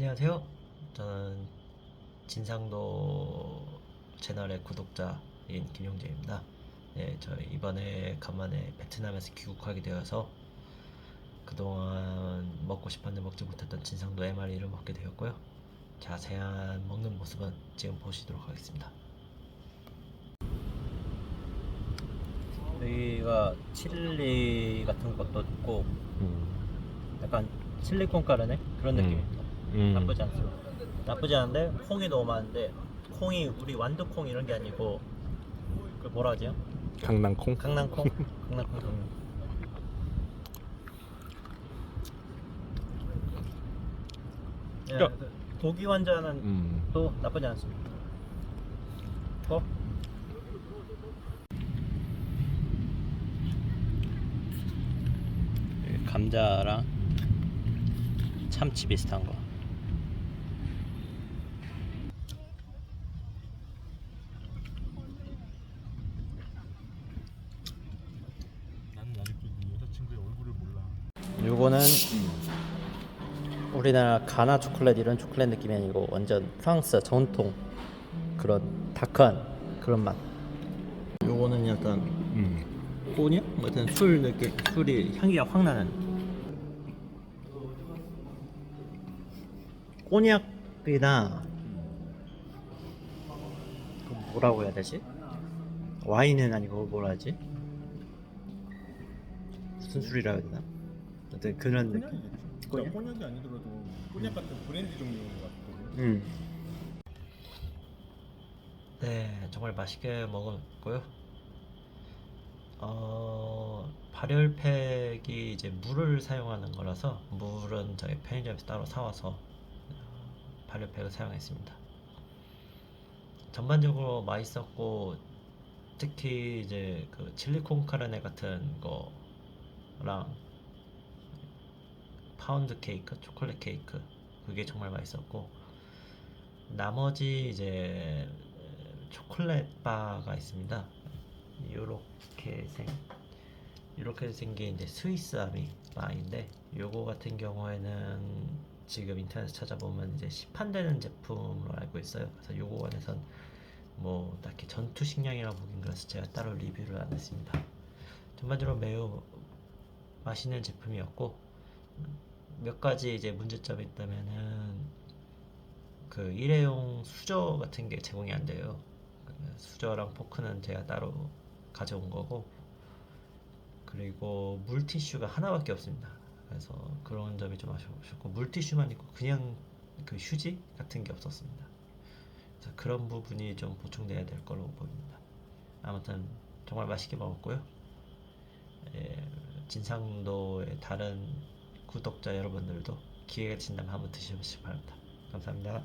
안녕하세요. 저는 진상도 채널의 구독자인 김용재입니다. 네, 저 이번에 간만에 베트남에서 귀국하게 되어서 그동안 먹고 싶었는데 먹지 못했던 진상도 MRE를 먹게 되었고요. 자세한 먹는 모습은 지금 보시도록 하겠습니다. 여기가 칠리 같은 것도 있고 약간 칠리 콩가루네 그런 음. 느낌입니다. 음. 나쁘지 않습니다. 나쁘지 않은데 콩이 너무 많은데 콩이 우리 완두콩 이런 게 아니고 그 뭐라 하죠? 강낭콩? 강낭콩? 강낭콩. 예, 야. 그 고기 완자는 음. 또 나쁘지 않습니다. 또 감자랑 참치 비슷한 거. 나는 아직도 네 여자친구의 얼굴을 몰라. 요거는 우리나라 가나 초콜릿 이런 초콜릿 느낌이 아니고 완전 프랑스 전통 그런 다크한 그런 맛. 요거는 약간 음. 꼬냑 같은 술 느낌, 술이 향기가 확 나는. 꼬냑이나 그 뭐라고 해야 되지? 와인은 아니고 뭐라 하지? 무슨 술이라 해야 되나? 어떤 그런 느낌. 꼬냑이겠지. 꼬냑? 꼬냑이 아니더라도 꼬냑 같은 브랜드 종류인 것 같거든. 음. 네, 정말 맛있게 먹었고요. 어, 발열팩이 이제 물을 사용하는 거라서 물은 저희 편의점에서 따로 사와서 어, 발열팩을 사용했습니다. 전반적으로 맛있었고 특히 이제 그 칠리콘 카르네 같은 거랑 파운드 케이크, 초콜릿 케이크 그게 정말 맛있었고 나머지 이제 초콜릿 바가 있습니다. 요렇게 생 이렇게 생긴 이제 스위스 아미 바인데 요거 같은 경우에는 지금 인터넷 찾아보면 이제 시판되는 제품으로 알고 있어요. 그래서 요거 안에선 뭐 딱히 전투 식량이라고 보긴 그래서 제가 따로 리뷰를 안 했습니다. 전반적으로 매우 맛있는 제품이었고 몇 가지 이제 문제점이 있다면은 그 일회용 수저 같은 게 제공이 안 돼요. 수저랑 포크는 제가 따로 가져온 거고 그리고 물티슈가 하나밖에 없습니다. 그래서 그런 점이 좀 아쉬웠고 물티슈만 있고 그냥 그 휴지 같은 게 없었습니다. 그래서 그런 부분이 좀 보충돼야 될 걸로 보입니다. 아무튼 정말 맛있게 먹었고요. 예, 진상도의 다른 구독자 여러분들도 기회가 되신다면 한번 드셔보시기 바랍니다. 감사합니다.